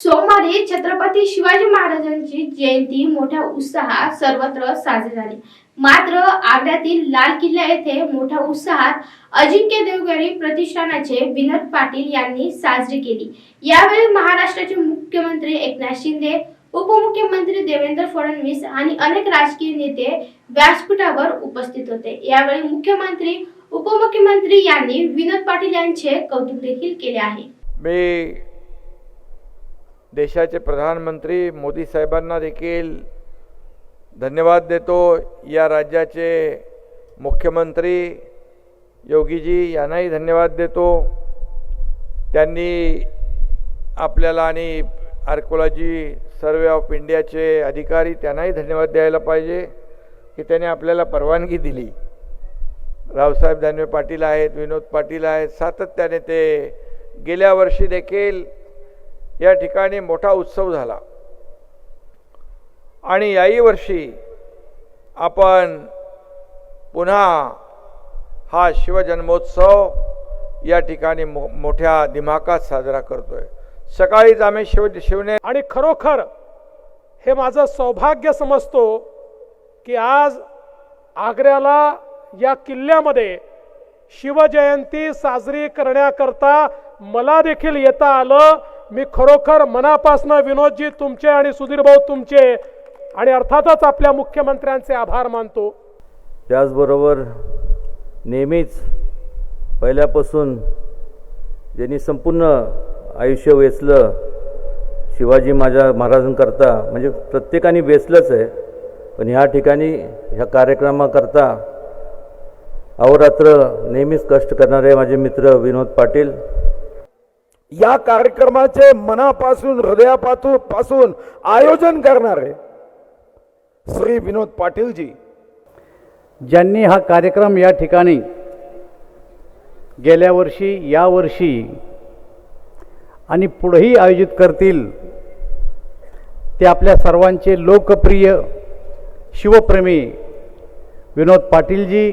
सोमवारी छत्रपती शिवाजी महाराजांची जयंती मोठ्या उत्साहात सर्वत्र साजरी झाली. मात्र आग्र्यातील लाल किल्ला येथे मोठ्या उत्साहात अजिंक्य देवगरी प्रतिष्ठानाचे विनोद पाटील यांनी साजरी केली. यावेळी महाराष्ट्राचे मुख्यमंत्री एकनाथ शिंदे उपमुख्यमंत्री देवेंद्र फडणवीस आणि अनेक राजकीय नेते व्यासपीठावर उपस्थित होते. यावेळी मुख्यमंत्री उपमुख्यमंत्री यांनी विनोद पाटील यांचे कौतुक देखील केले आहे. मी देशाचे प्रधानमंत्री मोदी साहेबांना देखील धन्यवाद देतो. या राज्याचे मुख्यमंत्री योगीजी यांनाही धन्यवाद देतो. त्यांनी आपल्याला आणि आर्कोलॉजी सर्वे ऑफ इंडियाचे अधिकारी त्यांनाही धन्यवाद द्यायला पाहिजे की त्यांनी आपल्याला परवानगी दिली. रावसाहेब दानवे पाटील आहेत विनोद पाटील आहेत सातत्याने ते गेल्या वर्षी देखील या ठिकाणी मोठा उत्सव झाला. आणि याही वर्षी आपण पुन्हा हा शिवजन्मोत्सव या ठिकाणी मो मोठ्या दिमाकात साजरा करतोय. सकाळीच आम्ही शिव शिवने आणि खरोखर हे माझं सौभाग्य समजतो की आज आग्र्याला या किल्ल्यामध्ये शिवजयंती साजरी करण्याकरता मला देखील येता आलं. मी खरोखर मनापासनं विनोदजी तुमचे आणि सुधीर भाऊ तुमचे आणि अर्थातच आपल्या मुख्यमंत्र्यांचे आभार मानतो. त्याचबरोबर नेहमीच पहिल्यापासून ज्यांनी संपूर्ण आयुष्य वेचलं शिवाजी माझ्या महाराजांकरता म्हणजे प्रत्येकाने वेचलंच आहे. पण ह्या ठिकाणी ह्या कार्यक्रमाकरता अहोरात्र नेहमीच कष्ट करणारे माझे मित्र विनोद पाटील या कार्यक्रमाचे मनापासून हृदयापासून पासून आयोजन करणारे श्री विनोद पाटीलजी. ज्यांनी हा कार्यक्रम या ठिकाणी गेल्या वर्षी यावर्षी आणि पुढेही आयोजित करतील ते आपल्या सर्वांचे लोकप्रिय शिवप्रेमी विनोद पाटीलजी